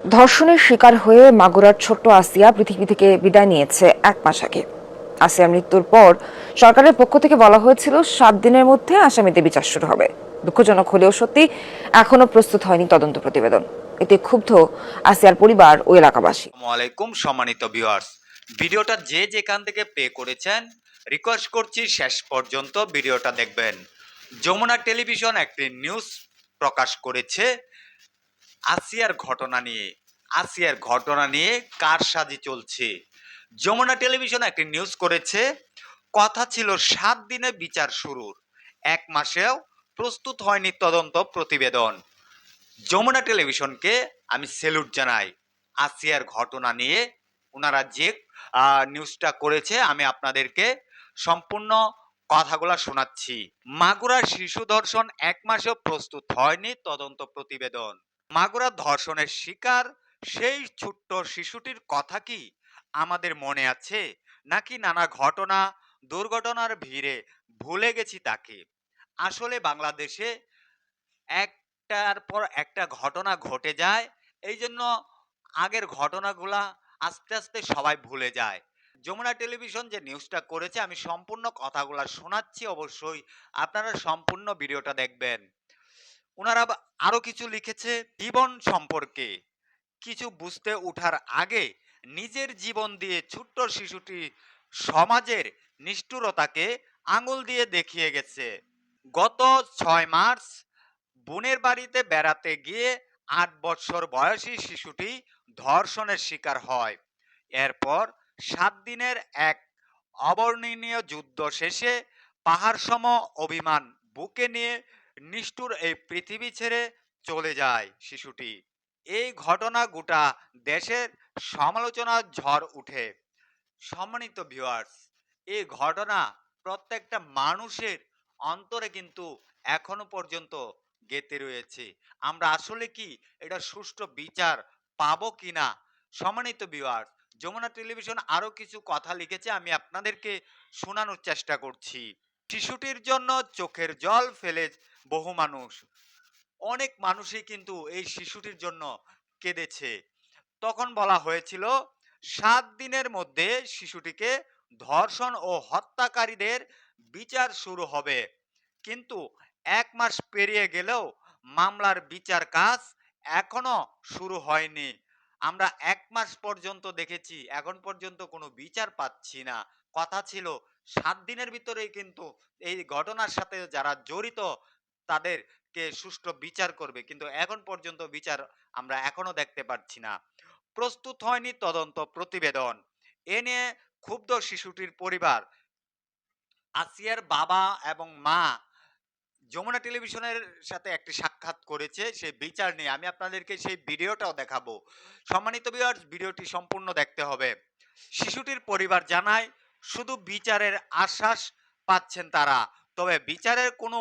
ধর্ষণের শিকার হয়ে মাগুরার ছোট্ট আসিয়া পৃথিবী থেকে বিদায় নিয়েছে এক মাস আগে। আসিয়ার মৃত্যুর পর সরকারের পক্ষ থেকে বলা হয়েছিল, সাত দিনের মধ্যে আসামিদের বিচার শুরু হবে। দুঃখজনক হলেও সত্যি এখনও প্রস্তুত হয়নি তদন্ত প্রতিবেদন। এতে ক্ষুব্ধ আসিয়ার পরিবার ও এলাকাবাসী। আলাইকুম, সম্মানিত ভিউয়ার্স। ভিডিওটা যে যেখান থেকে প্লে করেছেন, রিকোয়েস্ট করছি শেষ পর্যন্ত ভিডিওটা দেখবেন। যমুনা টেলিভিশন একটি নিউজ প্রকাশ করেছে আসিয়ার ঘটনা নিয়ে, আসিয়ার ঘটনা নিয়ে কার সাজি চলছে? যমুনা টেলিভিশন একটি নিউজ করেছে, কথা ছিল সাত দিনে বিচার শুরুর, এক মাসেও প্রস্তুত হয়নি তদন্ত প্রতিবেদন। যমুনা টেলিভিশনকে আমি সেলুট জানাই। আসিয়ার ঘটনা নিয়ে ওনারা যে নিউজটা করেছে, আমি আপনাদেরকে সম্পূর্ণ কথাগুলো শোনাচ্ছি। মাগুরার শিশু ধর্ষণ এক মাসেও প্রস্তুত হয়নি তদন্ত প্রতিবেদন। মাগুরা ধর্ষণের শিকার, সেই ছোট্ট শিশুটির কথা কি আমাদের মনে আছে? নাকি নানা ঘটনা, দুর্ঘটনার ভিড়ে ভুলে গেছি তাকে? আসলে বাংলাদেশে একটার পর একটা ঘটনা ঘটে যায় এই জন্য আগের ঘটনাগুলা আস্তে আস্তে সবাই ভুলে যায়। যমুনা টেলিভিশন যে নিউজটা করেছে, আমি সম্পূর্ণ কথাগুলা শোনাচ্ছি অবশ্যই, আপনারা সম্পূর্ণ ভিডিওটা দেখবেন। ওনারা আবার আরও কিছু লিখেছে জীবন সম্পর্কে। কিছু বুঝতে ওঠার আগে নিজের জীবন দিয়ে ছোট্ট শিশুটি সমাজের নিষ্ঠুরতাকে আঙুল দিয়ে দেখিয়ে গেছে। গত ছয় মার্চ বোনের বাড়িতে বেড়াতে গিয়ে আট বছর বয়সী শিশুটি ধর্ষণের শিকার হয়। এরপর সাত দিনের এক অবর্ণনীয় যুদ্ধ শেষে পাহাড়সম অভিমান বুকে নিয়ে নিষ্ঠুর এই পৃথিবী ছেড়ে চলে যায় শিশুটি। এই ঘটনা গোটা দেশের সমালোচনার ঝড় উঠে। সম্মানিত ভিউয়ার্স এই ঘটনা প্রত্যেকটা মানুষের অন্তরে কিন্তু এখনও পর্যন্ত গেতে রয়েছে। আমরা আসলে কি এটা সুষ্ঠু বিচার পাবো কিনা? সম্মানিত ভিউয়ার্স যমুনা টেলিভিশন আরও কিছু কথা লিখেছে, আমি আপনাদেরকে শোনানোর চেষ্টা করছি। শিশুটির জন্য চোখের জল ফেলে বহু মানুষ। অনেক মানুষই কিন্তু এই শিশুটির জন্য কেঁদেছে। তখন বলা হয়েছিল, সাত দিনের মধ্যে শিশুটিকে ধর্ষণ ও হত্যাকারীদের বিচার শুরু হবে। কিন্তু এক মাস পেরিয়ে গেলেও মামলার বিচার কাজ এখনও শুরু হয়নি। আমরা এক মাস পর্যন্ত দেখেছি, এখন পর্যন্ত কোনো বিচার পাচ্ছি না। কথা ছিল সাত দিনের ভিতরেই কিন্তু এই ঘটনার সাথে যারা জড়িত তাদেরকে সুষ্ঠু বিচার করবে। কিন্তু এখন পর্যন্ত বিচার আমরা এখনও দেখতে পাচ্ছি না। প্রস্তুত হয়নি তদন্ত প্রতিবেদন। এ নিয়ে ক্ষুব্ধ শিশুটির পরিবার, আসিয়ার বাবা এবং মা যমুনা টেলিভিশনের সাথে একটি সাক্ষাৎ করেছে সেই বিচার নিয়ে। আমি আপনাদেরকে সেই ভিডিওটাও দেখাবো। সম্মানিত ভিউয়ার্স ভিডিওটি সম্পূর্ণ দেখতে হবে। শিশুটির পরিবার জানায় শুধু বিচারের আশ্বাস পাচ্ছেন তারা, তবে বিচারের কোনো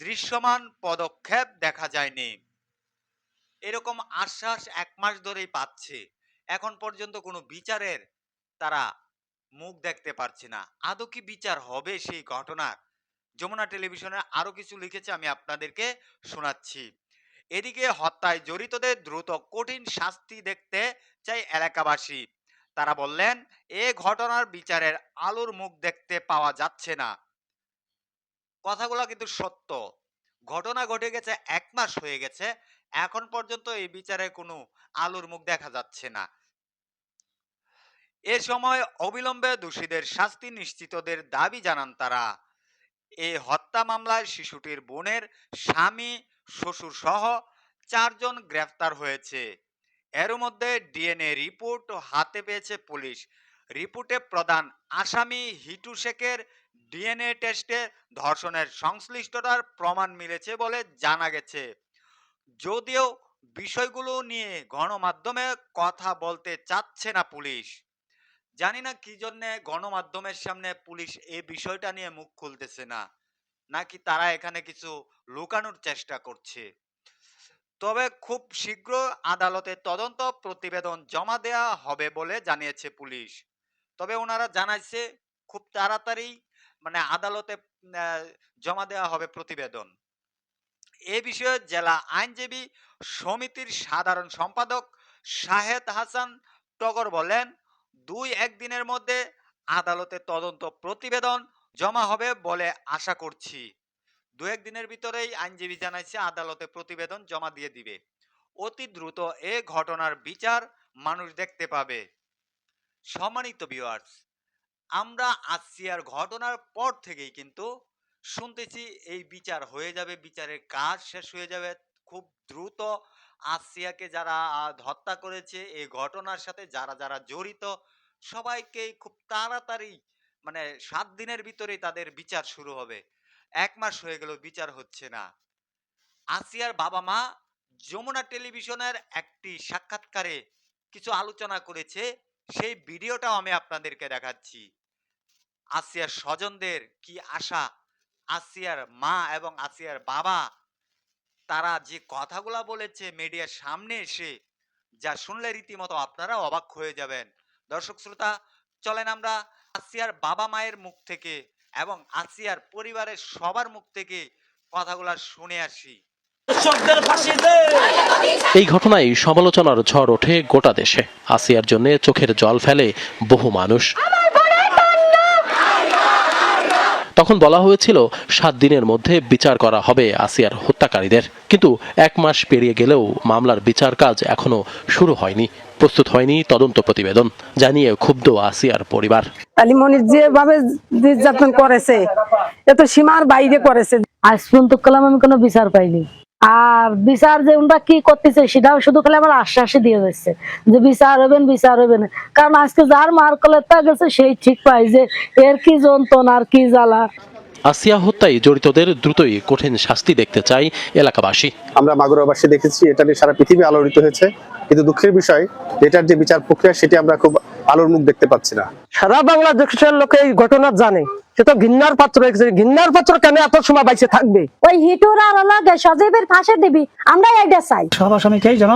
দৃশ্যমান পদক্ষেপ দেখা যায়নি। এরকম আশ্বাস এক মাস ধরেই পাচ্ছে। এখন পর্যন্ত কোনো বিচারের তারা মুখ দেখতে পারছে না। আদৌ কি বিচার হবে সেই ঘটনার যমুনা টেলিভিশনে আরও কিছু লিখেছে আমি আপনাদেরকে শোনাচ্ছি। এদিকে হত্যায় জড়িতদের দ্রুত কঠিন শাস্তি দেখতে চাই এলাকাবাসী। তারা বললেন, এ ঘটনার বিচারের আলোর মুখ দেখতে পাওয়া যাচ্ছে না। কথাগুলো কিন্তু সত্য। ঘটনা ঘটে গেছে এক মাস হয়ে গেছে। এখন পর্যন্ত এই বিচারে কোনো আলোর মুখ দেখা যাচ্ছে না। এ সময় অবিলম্বে দোষীদের শাস্তি নিশ্চিতদের দাবি জানান তারা। এই হত্যা মামলায় শিশুটির বোনের স্বামী শ্বশুর সহ চারজন গ্রেফতার হয়েছে। এর মধ্যে ডিএনএ রিপোর্ট হাতে পেয়েছে পুলিশ। রিপোর্টে প্রধান আসামি হিটু শেখের ডিএনএ টেস্টে ধর্ষণের সংশ্লিষ্টতার প্রমাণ মিলেছে বলে জানা গেছে। যদিও বিষয়গুলো নিয়ে গণমাধ্যমে কথা বলতে চাচ্ছে না পুলিশ। জানি না কি জন্যে গণমাধ্যমের সামনে পুলিশ এই বিষয়টা নিয়ে মুখ খুলতেছে না। নাকি তারা এখানে কিছু লুকানোর চেষ্টা করছে? তবে খুব শীঘ্র আদালতে তদন্ত প্রতিবেদন জমা দেয়া হবে বলে জানিয়েছে পুলিশ। তবে ওনারা জানাইছে, খুব তাড়াতাড়ি মানে আদালতে জমা দেওয়া হবে প্রতিবেদন। এ বিষয়ে জেলা আইনজীবী সমিতির সাধারণ সম্পাদক শাহেদ হাসান টগর বলেন, দুই একদিনের মধ্যে আদালতে তদন্ত প্রতিবেদন জমা হবে বলে আশা করছি। দু একদিনের ভিতরেই আইনজীবী জানাইছে, আদালতে প্রতিবেদন জমা দিয়ে দিবে। অতি দ্রুত এ ঘটনার বিচার মানুষ দেখতে পাবে। সম্মানিত ভিউয়ার্স আমরা আসিয়ার ঘটনার পর থেকেই কিন্তু শুনতেছি এই বিচার হয়ে যাবে, বিচারের কাজ শেষ হয়ে যাবে। খুব দ্রুত আসিয়াকে যারা হত্যা করেছে এই ঘটনার সাথে যারা যারা জড়িত সবাইকে খুব তাড়াতাড়ি মানে সাত দিনের ভিতরেই তাদের বিচার শুরু হবে। এক মাস হয়ে গেল বিচার হচ্ছে না। আসিয়ার বাবা মা যমুনা টেলিভিশনের একটি সাক্ষাৎকারে কিছু আলোচনা করেছে, সেই ভিডিওটাও আমি আপনাদেরকে দেখাচ্ছি। আসিয়ার স্বজনদের কি আশা? আসিয়ার মা এবং আসিয়ার বাবা, তারা যে কথাগুলা বলেছে মিডিয়ার সামনে এসে, যা শুনলে রীতিমতো আপনারা অবাক হয়ে যাবেন। দর্শক শ্রোতা, চলেন আমরা আসিয়ার বাবা মায়ের মুখ থেকে এবং আসিয়ার পরিবারের সবার মুখ থেকে কথাগুলো শুনে আসি। এই ঘটনায় সমালোচনার ঝড় ওঠে গোটা দেশে। আসিয়ার জন্য চোখের জল ফেলে বহু মানুষ। তখন বলা হয়েছিল সাত দিনের মধ্যে বিচার করা হবে আসিয়ার হত্যাকারীদের। কিন্তু এক মাস পেরিয়ে গেলেও মামলার বিচার কাজ এখনও শুরু হয়নি প্রস্তুত হয়নি তদন্ত প্রতিবেদন জানিয়ে ক্ষুব্ধ আসিয়ার পরিবার। আলিমনির যেভাবে নির্যাতন করেছে এত সীমার বাইরে করেছে। আজ পর্যন্ত কালাম আমি কোনো বিচার পাইনি। আর বিচার যে ওনারা কি করতেছে সেটাও শুধু খালি আমার আশ্বাসই দিয়ে যাচ্ছে যে বিচার হবেন বিচার হবেন কারণ আজকে যার মার কলেতা গেছে সেই ঠিক পাই যে এর কি যন্ত্রণা আর কি জ্বালা। আসিয়া হত্যায় জড়িতদের দ্রুতই কঠিন শাস্তি দেখতে চাই এলাকাবাসী। আমরা মাগুরাবাসী দেখেছি এটা নিয়ে সারা পৃথিবী আলোড়িত হয়েছে। কিন্তু দুঃখের বিষয় এটার যে বিচার প্রক্রিয়া সেটি আমরা খুব আলোর মুখ দেখতে পাচ্ছি না। সারা বাংলাদেশের লোকে এই ঘটনা জানে। সে তো ঘিন্নার পাত্র হয়ে ঘিন্নার পাত্র কেন এত সময় বাইসে থাকবে? ওই হিটুর আর লাগে সজীবের ফাঁসে দিবি আমরা এটা চাই। সব আসামিকেই যেন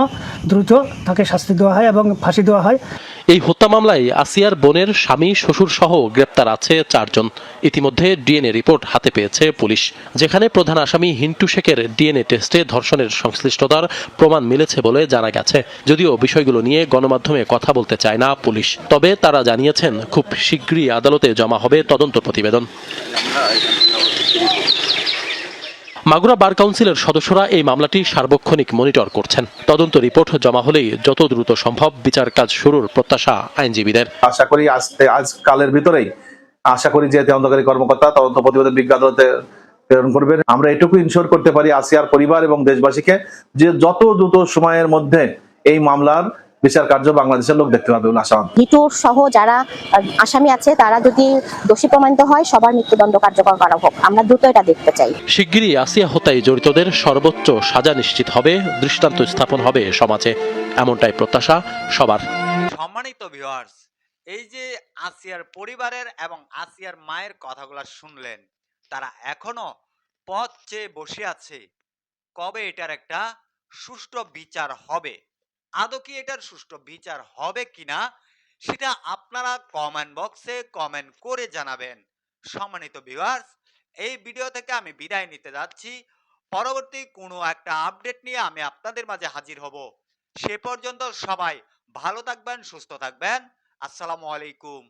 দ্রুত তাকে শাস্তি দেওয়া হয় এবং ফাঁসি দেওয়া হয়। এই হত্যা মামলায় আসিয়ার বোনের স্বামী শ্বশুর সহ গ্রেপ্তার আছে চারজন। ইতিমধ্যে ডিএনএ রিপোর্ট হাতে পেয়েছে পুলিশ যেখানে প্রধান আসামি হিন্টু শেখের ডিএনএ টেস্টে ধর্ষণের সংশ্লিষ্টতার প্রমাণ মিলেছে বলে জানা গেছে। যদিও বিষয়গুলো নিয়ে গণমাধ্যমে কথা বলতে চায় না পুলিশ তবে তারা জানিয়েছেন খুব শীঘ্রই আদালতে জমা হবে তদন্ত প্রতিবেদন। মাগুরা বার কাউন্সিলের সদস্যরা এই মামলাটি সার্বক্ষণিক মনিটর করছেন। তদন্ত রিপোর্ট জমা হলেই যত দ্রুত সম্ভব বিচার কাজ শুরুর প্রত্যাশা আইনজীবীদের। আশা করি আজ কালের ভিতরেই, আশা করি যে তদন্তকারী কর্মকর্তা, তদন্ত প্রতিবেদন বিজ্ঞ আদালতে প্রেরণ করবেন। আমরা এটুকু ইনশোর করতে পারি আসিয়ার পরিবার এবং দেশবাসীকে যে যত দ্রুত সময়ের মধ্যে এই মামলার বিচার কার্য বাংলাদেশের লোক দেখতে পাবে বলে সহ যারা আসামি আছে তারা যদি দোষী প্রমাণিত হয় সবার মৃত্যুদণ্ড কার্যকর করা হোক। আমরা দ্রুত এটা দেখতে চাই। শিগগিরই আসিয়া হত্যায় জড়িতদের সর্বোচ্চ সাজা নিশ্চিত হবে দৃষ্টান্ত স্থাপন হবে সমাজে। এমনটাই প্রত্যাশা সবার। সম্মানিত ভিউয়ার্স এই যে আসিয়ার পরিবারের এবং আসিয়ার মায়ের কথাগুলো শুনলেন তারা এখনও পথ চেয়ে বসে আছে কবে এটার একটা সুষ্ঠু বিচার হবে? আদৌ কি এটার সুষ্ঠু বিচার হবে কিনা, সেটা আপনারা কমেন্ট বক্সে কমেন্ট করে জানাবেন। সম্মানিত ভিউয়ার্স এই ভিডিও থেকে আমি বিদায় নিতে যাচ্ছি। পরবর্তী কোনো একটা আপডেট নিয়ে আমি আপনাদের মাঝে হাজির হব। সে পর্যন্ত সবাই ভালো থাকবেন, সুস্থ থাকবেন। আসসালামু আলাইকুম।